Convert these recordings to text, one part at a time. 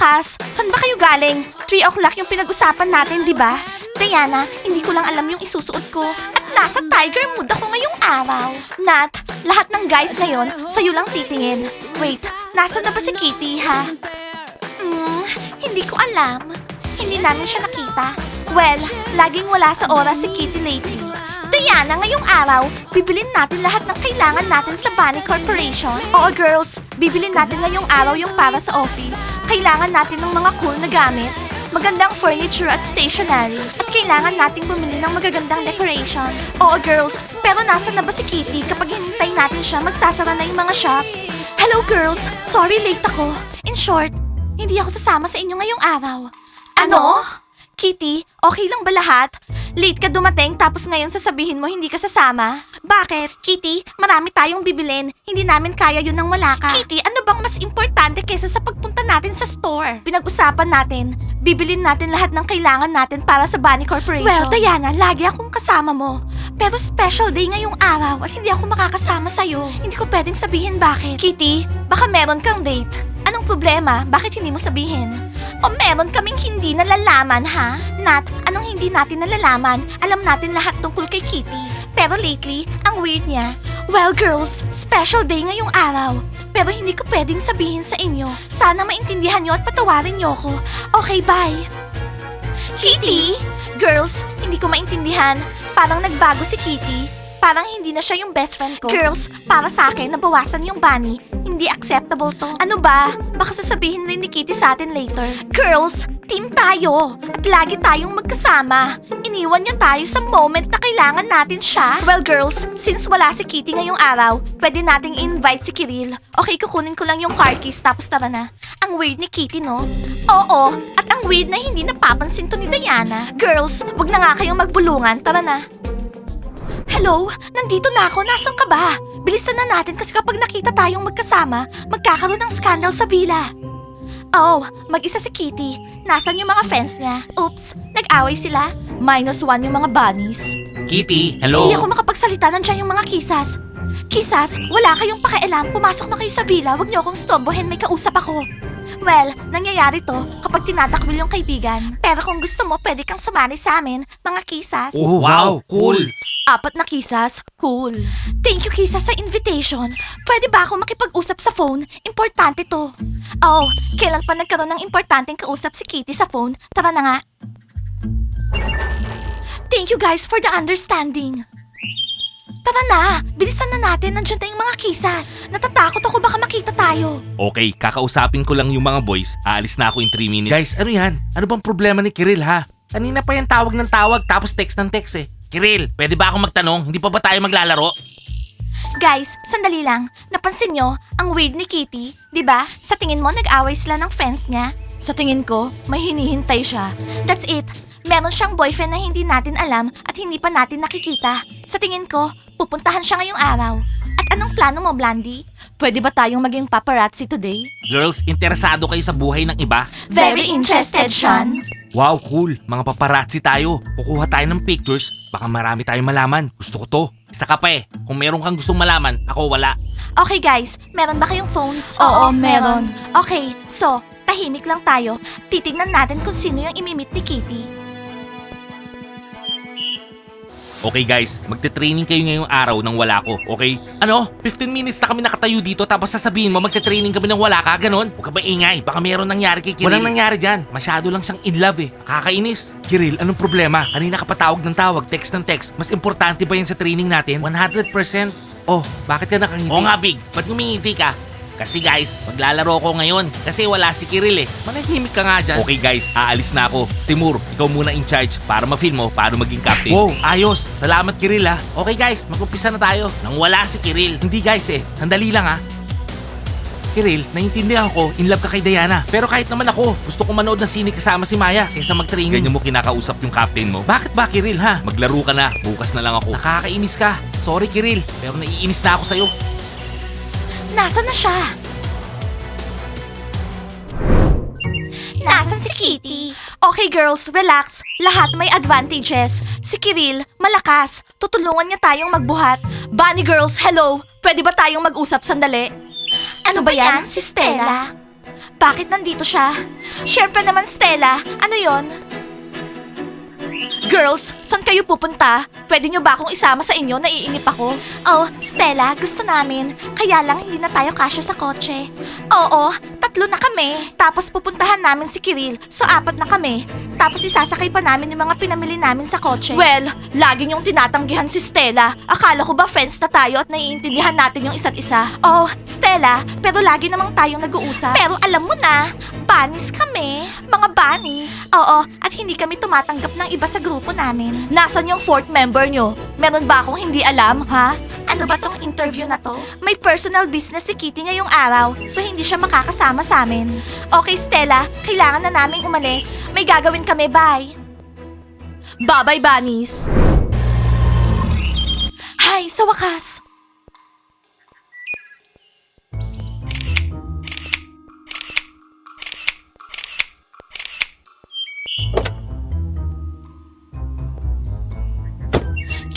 wakas, saan ba kayo galing? 3 o'clock yung pinag-usapan natin, di ba? Diana, hindi ko lang alam yung isusuot ko. At nasa tiger mood ako ngayong araw. Nat, lahat ng guys ngayon, sa'yo lang titingin. Wait, nasa na ba si Kitty, ha? Hmm, hindi ko alam. Hindi namin siya nakita. Well, laging wala sa oras si Kitty lately. Diana, ngayong araw, bibilin natin lahat ng kailangan natin sa Bunny Corporation. Oo, girls, bibilin natin ngayong araw yung para sa office. Kailangan natin ng mga cool na gamit, magandang furniture at stationery, at kailangan nating bumili ng magagandang decorations. Oo, girls, pero nasa na ba si Kitty kapag hinintay natin siya magsasara na yung mga shops? Hello, girls! Sorry late ako. In short, hindi ako sasama sa inyo ngayong araw. Ano? Kitty, okay lang ba lahat? Late ka dumating tapos ngayon sasabihin mo hindi ka sasama? Bakit? Kitty, marami tayong bibilin. Hindi namin kaya yun nang wala ka. Kitty, ano bang mas importante kesa sa pagpunta natin sa store? Pinag-usapan natin, bibilin natin lahat ng kailangan natin para sa Bunny Corporation. Well, Diana, lagi akong kasama mo. Pero special day ngayong araw at hindi ako makakasama sa'yo. Hindi ko pwedeng sabihin bakit. Kitty, baka meron kang date. Anong problema? Bakit hindi mo sabihin? O meron kaming hindi nalalaman, ha? Nat, anong hindi natin nalalaman? Alam natin lahat tungkol kay Kitty. Pero lately, ang weird niya. Well, girls, special day ngayong araw. Pero hindi ko pwedeng sabihin sa inyo. Sana maintindihan niyo at patawarin niyo ako. Okay, bye. Kitty? Girls, hindi ko maintindihan. Parang nagbago si Kitty. Parang hindi na siya yung best friend ko. Girls, para sa akin, nabawasan yung bunny. Hindi acceptable to. Ano ba? Baka sasabihin rin ni Kitty sa atin later. Girls, team tayo. At lagi tayong magkasama. Iniwan niya tayo sa moment na kailangan natin siya. Well, girls, since wala si Kitty ngayong araw, pwede nating invite si Kiril. Okay, kukunin ko lang yung car keys tapos tara na. Ang weird ni Kitty, no? Oo, at ang weird na hindi napapansin to ni Diana. Girls, wag na nga kayong magbulungan. Tara na. Hello? Nandito na ako. Nasaan ka ba? Bilisan na natin kasi kapag nakita tayong magkasama, magkakaroon ng scandal sa villa. Oh, mag-isa si Kitty. Nasaan yung mga friends niya? Oops, nag-away sila. Minus one yung mga bunnies. Kitty, hello? Hindi ako makapagsalita, nandiyan yung mga kisas. Kisas, wala kayong pakialam. Pumasok na kayo sa villa, wag niyo akong stobbohin, may kausap ako. Well, nangyayari to kapag tinatakwil yung kaibigan. Pero kung gusto mo, pwede kang sumali sa amin, mga kisas. Oh, wow, cool. Apat na kisas? Cool. Thank you, kisas, sa invitation. Pwede ba ako makipag-usap sa phone? Importante to. Oh, kailan pa nagkaroon ng importanteng kausap si Kitty sa phone? Tara na nga. Thank you guys for the understanding. Tara na! Bilisan na natin, nandiyan na yung mga kisas. Natatakot ako baka makita tayo. Okay, kakausapin ko lang yung mga boys. Aalis na ako in 3 minutes. Guys, ano yan? Ano bang problema ni Kiril ha? Kanina pa yan tawag ng tawag tapos text ng text eh. Kiril, pwede ba ako magtanong? Hindi pa ba tayo maglalaro? Guys, sandali lang. Napansin nyo, ang weird ni Kitty, di ba? Sa tingin mo, nag-away sila ng friends niya? Sa tingin ko, may hinihintay siya. That's it. Meron siyang boyfriend na hindi natin alam at hindi pa natin nakikita. Sa tingin ko, pupuntahan siya ngayong araw. At anong plano mo, Blandy? Pwede ba tayong maging paparazzi today? Girls, interesado kayo sa buhay ng iba? Very interested, Sean. Wow, cool. Mga paparazzi tayo. Kukuha tayo ng pictures. Baka marami tayong malaman. Gusto ko to. Isa ka pa eh. Kung meron kang gustong malaman, ako wala. Okay guys, meron ba kayong phones? Oo, meron. Okay, so, tahimik lang tayo. Titignan natin kung sino yung imimit ni Kitty. Okay guys, magte-training kayo ngayong araw nang wala ko, okay? Ano? 15 minutes na kami nakatayo dito tapos sasabihin mo magte-training kami nang wala ka, ganon? Huwag ka ba ingay? Baka meron nangyari kay Kiril. Walang nangyari dyan. Masyado lang siyang in love eh. Kakainis. Kiril, anong problema? Kanina ka pa tawag ng tawag, text ng text. Mas importante ba yan sa training natin? 100%? Oh, bakit ka nakangiti? Oo nga, Big. Ba't ngumingiti ka? Kasi guys, maglalaro ko ngayon. Kasi wala si Kiril eh. Manahimik ka nga dyan. Okay guys, aalis na ako. Timur, ikaw muna in charge para ma-feel mo paano maging captain. Wow, ayos. Salamat Kiril ha. Okay guys, mag-umpisa na tayo. Nang wala si Kiril. Hindi guys eh, sandali lang ha. Kiril, naiintindihan ko, in love ka kay Diana. Pero kahit naman ako, gusto ko manood ng sine kasama si Maya kaysa mag-training. Ganyan mo kinakausap yung captain mo. Bakit ba Kiril ha? Maglaro ka na, bukas na lang ako. Nakakainis ka. Sorry Kiril, pero naiinis na ako sa'yo. Nasaan na siya? Nasaan si Kitty? Okay girls, relax. Lahat may advantages. Si Kiril, malakas. Tutulungan niya tayong magbuhat. Bunny girls, hello. Pwede ba tayong mag-usap sandali? Ano ba yan? Si Stella? Bakit nandito siya? Siyempre naman, Stella. Ano yon? Girls, saan kayo pupunta? Pwede nyo ba akong isama sa inyo? Naiinip ako. Oh, Stella, gusto namin. Kaya lang hindi na tayo kasya sa kotse. Oo, tatlo na kami. Tapos pupuntahan namin si Kiril. So apat na kami. Tapos isasakay pa namin yung mga pinamili namin sa kotse. Well, lagi niyong tinatanggihan si Stella. Akala ko ba friends na tayo at naiintindihan natin yung isa't isa? Oh, Stella, pero lagi namang tayong nag-uusap. Pero alam mo na, banis kami. Mga banis. Oo, at hindi kami tumatanggap ng iba sa grupo namin. Nasaan yung fourth member nyo? Meron ba akong hindi alam, ha? Ano ba tong interview na to? May personal business si Kitty ngayong araw, so hindi siya makakasama sa amin. Okay, Stella, kailangan na naming umalis. May gagawin kami, bye. Bye-bye, Bunnies. Hi, sa wakas.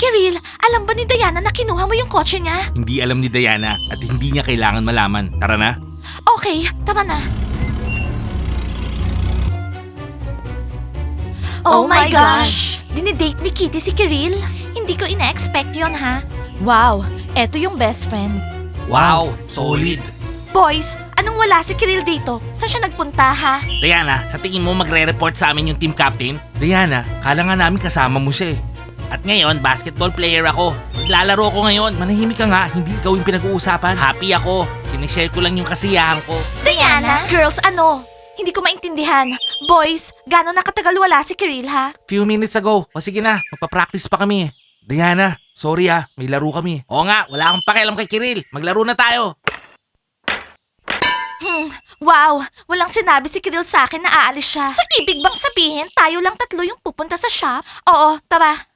Kiril, alam ba ni Diana na kinuha mo yung kotse niya? Hindi alam ni Diana at hindi niya kailangan malaman. Tara na. Okay, tara na. Oh, my gosh! Dinidate ni Kitty si Kiril? Hindi ko ina-expect yon ha? Wow, eto yung best friend. Wow, solid. Boys, anong wala si Kiril dito? Saan siya nagpunta ha? Diana, sa tingin mo magre-report sa amin yung team captain? Diana, kala nga namin kasama mo siya eh. At ngayon, basketball player ako. Maglalaro ko ngayon. Manahimik ka nga, hindi ikaw yung pinag-uusapan. Happy ako. Sinishare ko lang yung kasiyahan ko. Diana? Girls, ano? Hindi ko maintindihan. Boys, gano'n nakatagal wala si Kiril ha? Few minutes ago. O sige na, magpa-practice pa kami. Diana, sorry ah, may laro kami. Oo nga, wala akong pakialam kay Kiril. Maglaro na tayo. Hmm, wow, walang sinabi si Kiril sa akin na aalis siya. So ibig bang sabihin tayo lang tatlo yung pupunta sa shop? Oo, tara.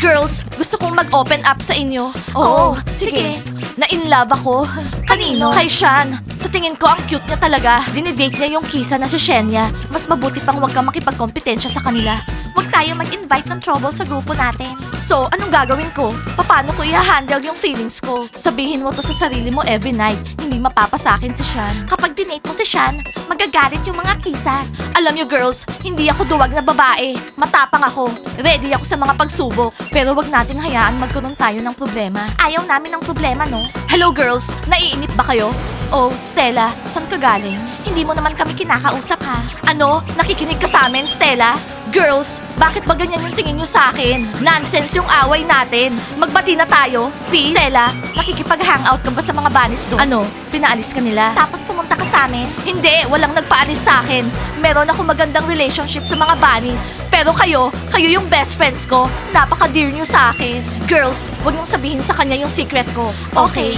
Girls, gusto kong mag-open up sa inyo. Oo, sige. Na-in love ako. Kanino? Kay Shan. Sa tingin ko, ang cute niya talaga. Dinidate niya yung kisa na si Shenya. Mas mabuti pang huwag kang makipagkompetensya sa kanila. Huwag tayo mag-invite ng trouble sa grupo natin. So, anong gagawin ko? Paano ko i-handle yung feelings ko? Sabihin mo to sa sarili mo every night. Hindi mapapasakin si Shan. Kapag dinate mo si Shan, magagalit yung mga kisas. Alam niyo girls, hindi ako duwag na babae. Matapang ako. Ready ako sa mga pagsubok. Pero wag natin hayaan magkaroon tayo ng problema. Ayaw namin ng problema, no? Hello girls, naiinip ba kayo? Oh, Stella, saan ka galing? Hindi mo naman kami kinakausap ha. Ano? Nakikinig ka sa amin, Stella? Girls, bakit ba ganyan yung tingin nyo sa akin? Nonsense yung away natin. Magbati na tayo, please. Stella, nakikipag-hangout ka ba sa mga banis doon? Ano? Pinaalis ka nila? Tapos pumunta ka sa amin? Hindi, walang nagpaalis sa akin. Meron ako magandang relationship sa mga banis. Pero kayo, kayo yung best friends ko. Napaka-dear nyo sa akin. Girls, huwag niyong sabihin sa kanya yung secret ko. Okay?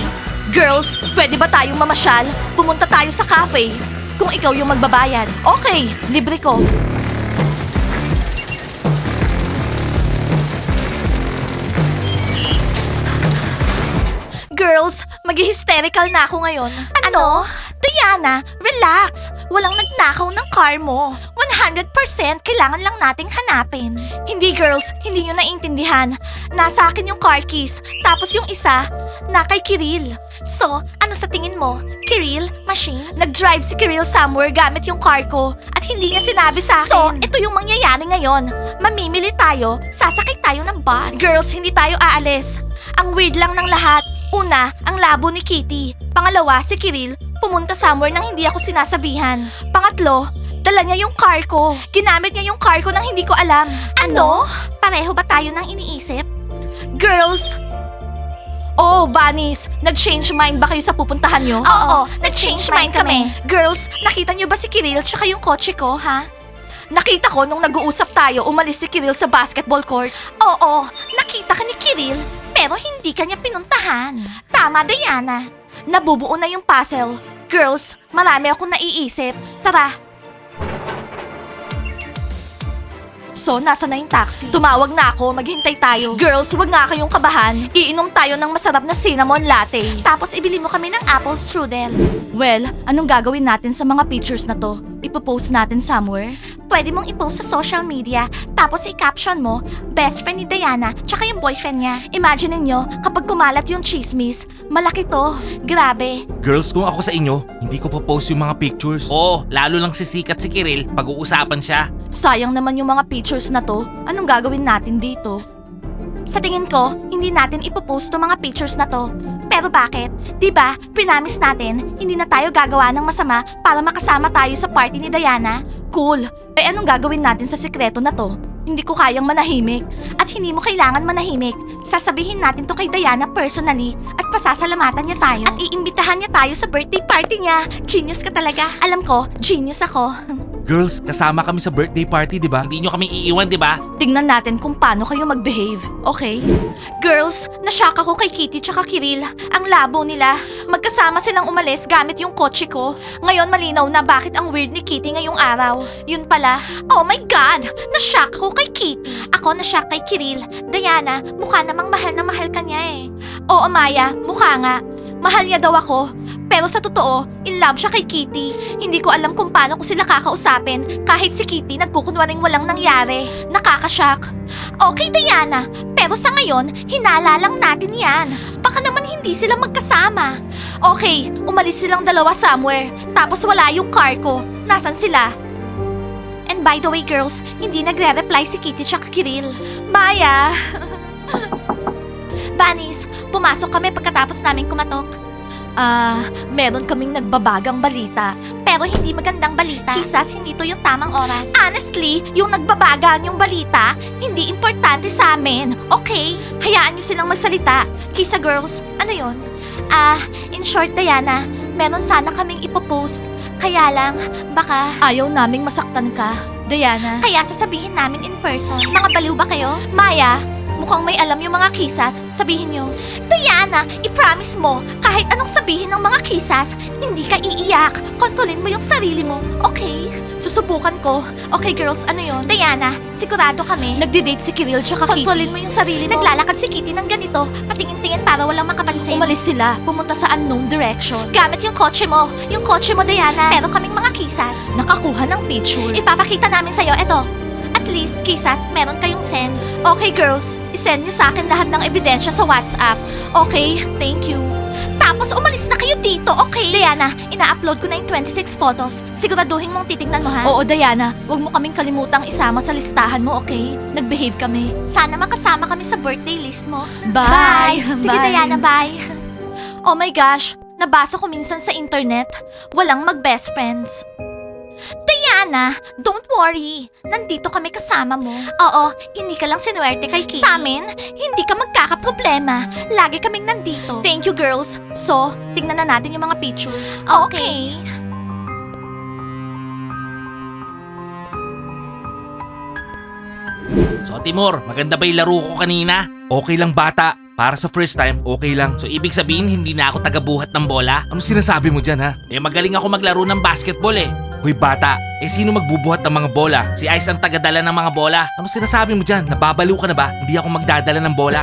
Girls, pwede ba tayong mamasyal? Pumunta tayo sa cafe. Kung ikaw yung magbabayad. Okay, libre ko. Girls, mag-hysterical na ako ngayon. Ano? Diana, relax. Walang nagnakaw ng car mo. 100% kailangan lang nating hanapin. Hindi girls, hindi nyo naiintindihan. Nasa akin yung car keys, tapos yung isa, na kay Kiril. So, ano sa tingin mo? Kiril? Machine? Nag-drive si Kiril somewhere gamit yung car ko at hindi niya sinabi sa akin. So, ito yung mangyayari ngayon. Mamimili tayo, sasakay tayo ng bus. Girls, hindi tayo aalis. Ang weird lang ng lahat. Una, ang labo ni Kitty. Pangalawa, si Kiril, pumunta somewhere nang hindi ako sinasabihan. Pangatlo, dala niya yung car ko. Ginamit niya yung car ko nang hindi ko alam. Ano? Pareho ba tayo nang iniisip? Girls, Oh, bunnies! Nag-change mind ba kayo sa pupuntahan nyo? Oo, nag-change mind kami. Girls, nakita nyo ba si Kiril tsaka yung kotse ko, ha? Nakita ko nung nag-uusap tayo, umalis si Kiril sa basketball court. Oo, nakita ka ni Kiril, pero hindi ka niya pinuntahan. Tama, Diana. Nabubuo na yung puzzle. Girls, marami akong naiisip. Tara, So, nasa na yung taxi? Tumawag na ako, maghintay tayo. Girls, wag nga kayong kabahan. Iinom tayo ng masarap na cinnamon latte. Tapos ibili mo kami ng apple strudel. Well, anong gagawin natin sa mga pictures na to? Ipopost natin somewhere? Pwede mong ipost sa social media, tapos i-caption mo, best friend ni Diana, tsaka yung boyfriend niya. Imagine ninyo, kapag kumalat yung chismis, malaki to. Grabe. Girls, kung ako sa inyo, hindi ko pa-post yung mga pictures. Oo, lalo lang si Sikat si Kiril, pag-uusapan siya. Sayang naman yung mga pictures na to. Anong gagawin natin dito? Sa tingin ko, hindi natin ipopost to mga pictures na to. Pero bakit? ba? Pinamis natin, hindi na tayo gagawa ng masama para makasama tayo sa party ni Diana. Cool. Eh anong gagawin natin sa sikreto na to? Hindi ko kayang manahimik. At hindi mo kailangan manahimik. Sasabihin natin to kay Diana personally at pasasalamatan niya tayo. At iimbitahan niya tayo sa birthday party niya. Genius ka talaga. Alam ko, genius ako. Girls, kasama kami sa birthday party, di ba? Hindi nyo kami iiwan, di ba? Tingnan natin kung paano kayo mag-behave, okay? Girls, nashock ako kay Kitty tsaka Kiril. Ang labo nila. Magkasama silang umalis gamit yung kotse ko. Ngayon malinaw na bakit ang weird ni Kitty ngayong araw. Yun pala. Oh my God! Nashock ako kay Kitty. Ako nashock kay Kiril. Diana, mukha namang mahal na mahal ka niya eh. Oo, Maya, mukha nga. Mahal niya daw ako. Pero sa totoo, in love siya kay Kitty. Hindi ko alam kung paano ko sila kakausapin kahit si Kitty nagkukunwaring walang nangyari. Nakakashock. Okay, Diana. Pero sa ngayon, hinala lang natin yan. Baka naman hindi sila magkasama. Okay, umalis silang dalawa somewhere. Tapos wala yung car ko. Nasaan sila? And by the way, girls, hindi nagre-reply si Kitty tsaka Kiril. Maya! Bunnies, pumasok kami pagkatapos namin kumatok. Ah, meron kaming nagbabagang balita. Pero hindi magandang balita. Kisas, hindi to yung tamang oras. Honestly, yung nagbabagang yung balita, hindi importante sa amin. Okay? Hayaan nyo silang magsalita. Kisa girls, ano yon? Ah, in short, Diana, meron sana kaming ipopost. Kaya lang, baka... Ayaw naming masaktan ka, Diana. Kaya sasabihin namin in person. Mga baliw ba kayo? Maya, mukhang may alam yung mga kisas. Sabihin nyo. Diana, i-promise mo, kahit anong sabihin ng mga kisas, hindi ka iiyak. Kontrolin mo yung sarili mo, okay? Susubukan ko. Okay girls, ano yon? Diana, sigurado kami. Nagde-date si Kiril tsaka Kontrolin mo yung sarili mo. Naglalakad si Kitty ng ganito, patingin-tingin para walang makapansin. Umalis sila, pumunta sa unknown direction. Gamit yung kotse mo. Yung kotse mo, Diana. Pero kaming mga kisas. Nakakuha ng picture. Ipapakita namin sa'yo, eto. At least, kisas, meron kayong sense. Okay, girls. isend niyo sa akin lahat ng ebidensya sa WhatsApp. Okay, thank you. Tapos umalis na kayo dito, okay? Diana, ina-upload ko na yung 26 photos. Siguraduhin mong titignan mo, ha? Oo, Diana. Huwag mo kaming kalimutang isama sa listahan mo, okay? Nag-behave kami. Sana makasama kami sa birthday list mo. Bye! Sige, Bye. Diana, bye! Oh my gosh, nabasa ko minsan sa internet, walang mag-best friends. Diana, don't worry. Nandito kami kasama mo. Oo, hindi ka lang sinuwerte kay Kitty. Sa amin, hindi ka magkakaproblema. Lagi kaming nandito. Thank you, girls. So, tignan na natin yung mga pictures. Okay. So Timur, maganda ba yung laro ko kanina? Okay lang bata. Para sa first time, okay lang. So ibig sabihin, hindi na ako tagabuhat ng bola? Ano sinasabi mo dyan ha? Eh magaling ako maglaro ng basketball eh. Hoy bata, eh sino magbubuhat ng mga bola? Si Ice ang tagadala ng mga bola. Ano sinasabi mo dyan? Nababaliw ka na ba? Hindi ako magdadala ng bola.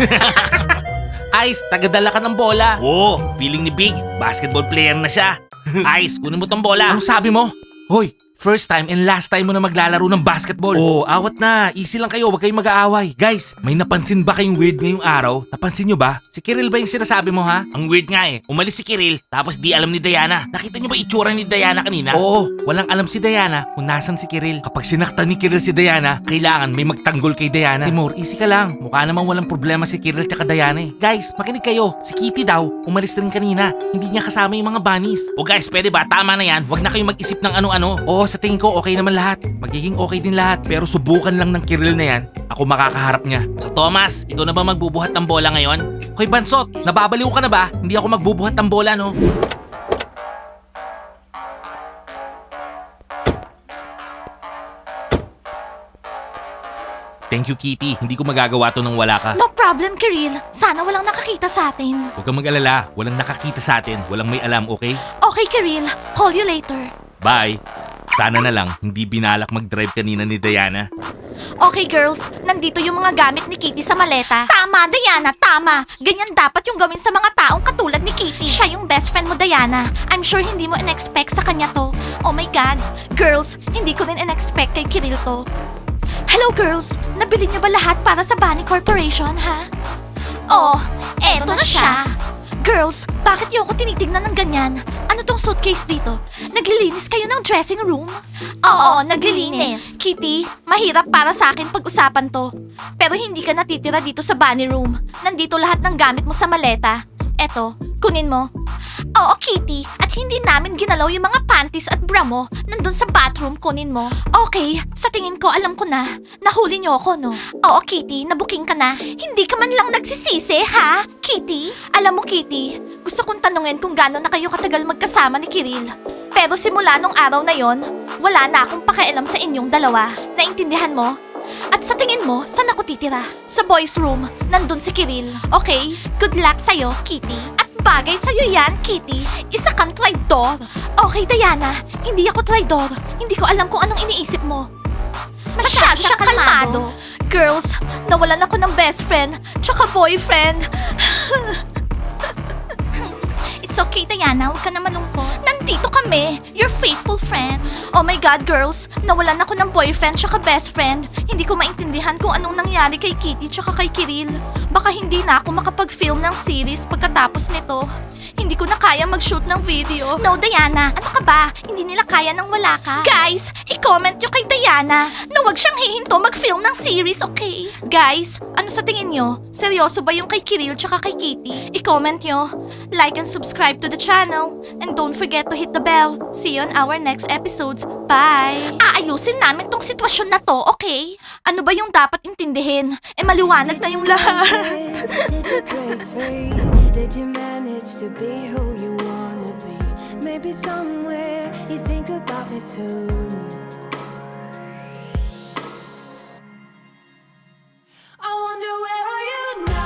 Ice, tagadala ka ng bola. Oo, feeling ni Big, basketball player na siya. Ice, kunin mo tong bola. Anong sabi mo? Hoy, first time and last time mo na maglalaro ng basketball. Oo, awat na. Easy lang kayo, huwag kayong mag-aaway. Guys, may napansin ba kayong weird ngayong araw? Napansin nyo ba? Si Kiril ba yung sinasabi mo ha? Ang weird nga eh. Umalis si Kiril, tapos di alam ni Diana. Nakita nyo ba itsura ni Diana kanina? Oo, walang alam si Diana kung nasan si Kiril. Kapag sinaktan ni Kiril si Diana, kailangan may magtanggol kay Diana. Timur, easy ka lang. Mukha namang walang problema si Kiril tsaka Diana eh. Guys, makinig kayo. Si Kitty daw, umalis rin kanina. Hindi niya kasama yung mga bunnies. O guys, pwede ba? Tama na yan. Huwag na kayong mag-isip ng ano-ano. Oo, sa tingin ko okay naman lahat. Magiging okay din lahat. Pero subukan lang ng Kiril na yan. Ako makakaharap niya. So Thomas, ikaw na ba magbubuhat ng bola ngayon? Hoy Bansot, nababaliw ka na ba? Hindi ako magbubuhat ng bola, no? Thank you, Kitty. Hindi ko magagawa to nang wala ka. No problem, Kiril. Sana walang nakakita sa atin. Huwag kang mag-alala. Walang nakakita sa atin. Walang may alam, okay? Okay, Kiril. Call you later. Bye. Sana na lang, hindi binalak mag-drive kanina ni Diana. Okay girls, nandito yung mga gamit ni Kitty sa maleta. Tama, Diana, tama. Ganyan dapat yung gawin sa mga taong katulad ni Kitty. Siya yung best friend mo, Diana. I'm sure hindi mo in-expect sa kanya to. Oh my God. Girls, hindi ko din in-expect kay Kiril to. Hello girls, nabili niyo ba lahat para sa Bunny Corporation, ha? Oh, eto na siya. Girls, bakit yung ako tinitignan ng ganyan? Ano tong suitcase dito? Naglilinis kayo ng dressing room? Oo, naglilinis. Kitty, mahirap para sa akin pag-usapan to. Pero hindi ka natitira dito sa bunny room. Nandito lahat ng gamit mo sa maleta. Eto, kunin mo. Oo, Kitty. At hindi namin ginalaw yung mga panties at bra mo. Nandun sa bathroom, kunin mo. Okay, sa tingin ko alam ko na. Nahuli niyo ako, no? Oo, Kitty. Nabuking ka na. Hindi ka man lang nagsisisi, ha? Kitty? Alam mo, Kitty, gusto kong tanungin kung gaano na kayo katagal magkasama ni Kiril. Pero simula nung araw na yon, wala na akong pakialam sa inyong dalawa. Naintindihan mo? At sa tingin mo, saan ako titira? Sa boys room, nandun si Kiril. Okay, good luck sa'yo, Kitty. At bagay sa'yo yan, Kitty. Isa kang traidor. Okay, Diana, hindi ako traidor. Hindi ko alam kung anong iniisip mo. Masyado siyang kalmado. Girls, nawalan ako ng best friend, tsaka boyfriend. It's okay, Diana. Huwag ka na malungkot. Nandito kami, your faithful friends. Oh my God, girls. Nawalan ako ng boyfriend tsaka best friend. Hindi ko maintindihan kung anong nangyari kay Kitty tsaka kay Kiril. Baka hindi na ako makapag-film ng series pagkatapos nito. Hindi ko na kaya mag-shoot ng video. No, Diana. Ano ka ba? Hindi nila kaya nang wala ka. Guys, i-comment nyo kay Diana na huwag siyang hihinto mag-film ng series, okay? Guys, ano sa tingin nyo? Seryoso ba yung kay Kiril tsaka kay Kitty? I-comment nyo. Like and subscribe subscribe to the channel. And don't forget to hit the bell. See you on our next episodes. Bye! Aayusin namin tong sitwasyon na to, okay? Ano ba yung dapat intindihin? Eh maliwanag na yung lahat. Did you manage to be who you wanna be? Maybe somewhere you think about me too. I wonder where are you now?